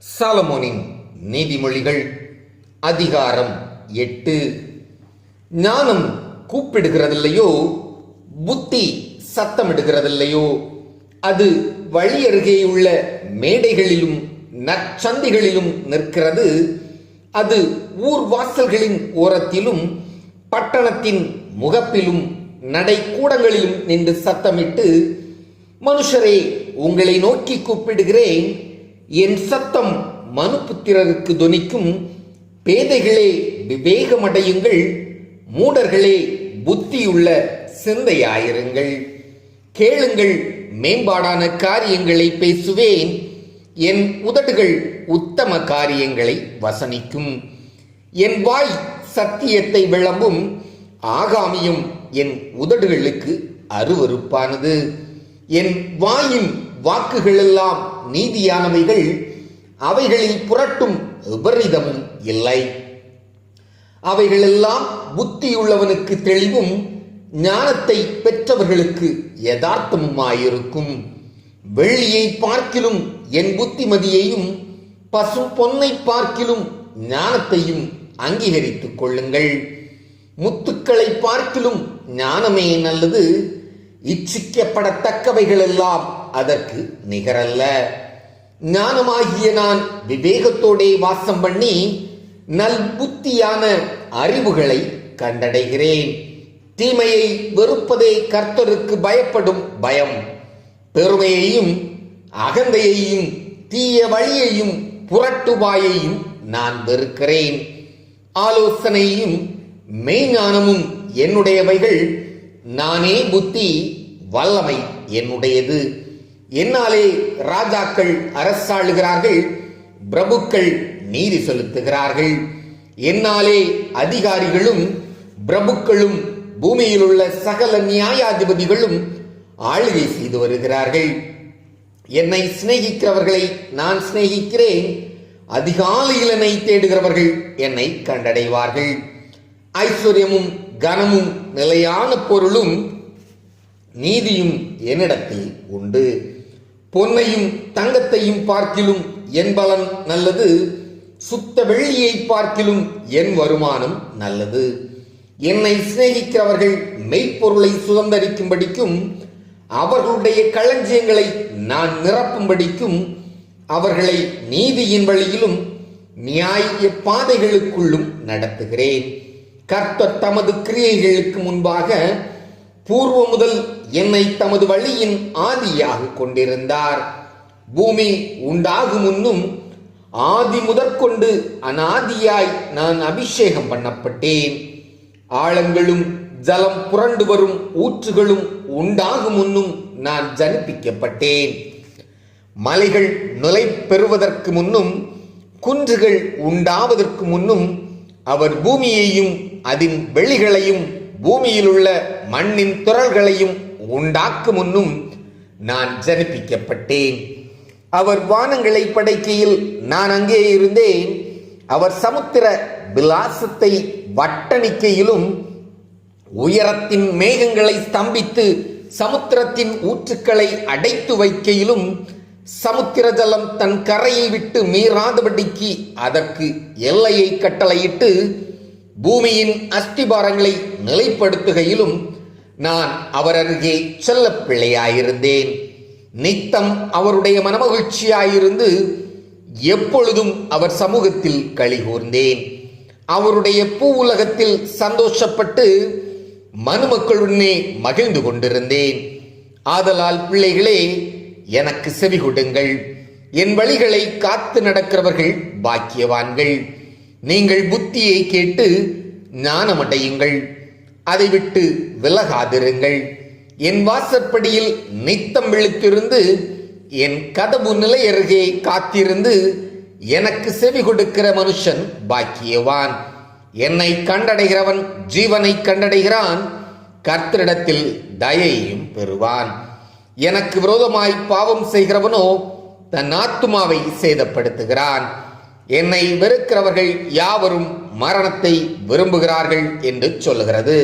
சாலமோனின் நீதிமொழிகள் அதிகாரம் எட்டு. ஞானம் கூப்பிடுகிறதில்லையோ? புத்தி சத்தமிடுகிறதில்லையோ? அது வழி அருகேயுள்ள மேடைகளிலும் நற்சந்திகளிலும் நிற்கிறது. அது ஊர் வாசல்களின் ஓரத்திலும் பட்டணத்தின் முகப்பிலும் நடைக்கூடங்களிலும் நின்று சத்தமிட்டு மனுஷரே உங்களை நோக்கி கூப்பிடுகிறேன். என் சத்தம் மனுபுத்திரருக்கு துனிக்கும் பேதைகளே விவேகமடையுங்கள் மூடர்களே புத்தியுள்ள சிந்தையாயிருங்கள். கேளுங்கள் மேம்பாடான காரியங்களை பேசுவேன் என் உதடுகள் உத்தம காரியங்களை வசனிக்கும். என் வாய் சத்தியத்தை விளம்பும் ஆகாமியும் என் உதடுகளுக்கு அருவருப்பானது. என் வாயின் வாக்குகளெல்லாம் நீதியானவைகள் அவைகளில் புரட்டும் விபரீதமும் இல்லை. அவைகளெல்லாம் புத்தியுள்ளவனுக்கு தெளிவும் ஞானத்தை பெற்றவர்களுக்கு யதார்த்தமுமாயிருக்கும். வெள்ளியை பார்க்கிலும் என் புத்திமதியையும் பசு பொன்னை பார்க்கிலும் ஞானத்தையும் அங்கீகரித்துக் கொள்ளுங்கள். முத்துக்களை பார்க்கிலும் ஞானமே நல்லது. இச்சிக்கப்படத்தக்கவைகளெல்லாம் அதற்கு நிகரல்ல. ஞானமாகிய நான் விவேகத்தோடே வாசம் பண்ணி நல் புத்தியான அறிவுகளை கண்டடைகிறேன். தீமையை வெறுப்பதே கர்த்தருக்கு பயப்படும் பயம். பெருமையையும் அகந்தையையும் தீய வழியையும் புரட்டுவாயையும் நான் வெறுக்கிறேன். ஆலோசனையும் மெய்ஞானமும் என்னுடையவைகள் நானே புத்தி வல்லமை என்னுடையது. என்னாலே ராஜாக்கள் அரசாளுகிறார்கள் பிரபுக்கள் நீதி செலுத்துகிறார்கள். என்னாலே அதிகாரிகளும் பிரபுக்களும் பூமியில் உள்ள சகல நியாயாதிபதிகளும் ஆளுகை செய்து வருகிறார்கள். என்னை சிநேகிக்கிறவர்களை நான் சிநேகிக்கிறேன். அதிகாலையில் என்னை தேடுகிறவர்கள் என்னை கண்டடைவார்கள். ஐஸ்வர்யமும் கனமும் நிலையான பொருளும் நீதியும் என்னிடத்தில் உண்டு. பொன்னையும் தங்கத்தையும் பார்க்கிலும் என் பலன் நல்லது. சுத்த வெள்ளியை பார்க்கிலும் என் வருமானம் நல்லது. என்னை சிநேகிக்கிறவர்கள் மெய்ப்பொருளை சுதந்தரிக்கும்படிக்கும் அவர்களுடைய களஞ்சியங்களை நான் நிரப்பும்படிக்கும் அவர்களை நீதியின் வழியிலும் நியாய பாதைகளுக்குள்ளும் நடத்துகிறேன். கர்த்தர் தமது கிரியைகளுக்கு முன்பாக பூர்வ முதல் என்னை தமது வழியின் ஆதியாக கொண்டிருந்தார். பூமி உண்டாகும் முன்னும் ஆதி முதற்கொண்டு அனாதியாய் நான் அபிஷேகம் பண்ணப்பட்டேன். ஆழங்களும் ஜலம் புரண்டு வரும் ஊற்றுகளும் உண்டாகும் முன்னும் நான் ஜனிப்பிக்கப்பட்டேன். மலைகள் நுழை பெறுவதற்கு முன்னும் குன்றுகள் உண்டாவதற்கு முன்னும் அவர் பூமியையும் அதன் வெளிகளையும் பூமியிலுள்ள மண்ணின் துறல்களையும் உண்டாக்கும் முன்னும் நான் ஜனிப்பிக்கப்பட்டேன். அவர் வானங்களை படைக்கையில் நான் அங்கே இருந்தேன். அவர் சமுத்திர விலாசத்தை வட்டணிக்கையிலும் உயரத்தின் மேகங்களை ஸ்தம்பித்து சமுத்திரத்தின் ஊற்றுக்களை அடைத்து வைக்கையிலும் சமுத்திர ஜலம் தன் கரையை விட்டு மீறாதபடிக்கு அதற்கு எல்லையை கட்டளையிட்டு பூமியின் அஸ்திபாரங்களை நிலைப்படுத்துகையிலும் நான் அவர் அருகே செல்ல பிள்ளையாயிருந்தேன் நித்தம் அவருடைய மனமகிழ்ச்சியாயிருந்து எப்பொழுதும் அவர் சமூகத்தில் கழிகூர்ந்தேன் அவருடைய பூ உலகத்தில் சந்தோஷப்பட்டு மனுமக்களுடனே மகிழ்ந்து கொண்டிருந்தேன். ஆதலால் பிள்ளைகளே எனக்கு செவி கொடுங்கள் என் வழிகளை காத்து நடக்கிறவர்கள் பாக்கியவான்கள். நீங்கள் புத்தியை கேட்டு ஞானமடையுங்கள். அதை விட்டு விலகாதிருங்கள். என் வாசற்படியில் நித்தம் விழித்திருந்து என் கதவு நிலை அருகே காத்திருந்து எனக்கு செவி கொடுக்கிற மனுஷன் பாக்கியவான். என்னை கண்டடைகிறவன் ஜீவனை கண்டடைகிறான். கர்த்தரிடத்தில் தயையும் பெறுவான். எனக்கு விரோதமாய் பாவம் செய்கிறவனோ தன் ஆத்துமாவை சேதப்படுத்துகிறான். என்னை வெறுக்கிறவர்கள் யாவரும் மரணத்தை விரும்புகிறார்கள் என்று சொல்லுகிறது.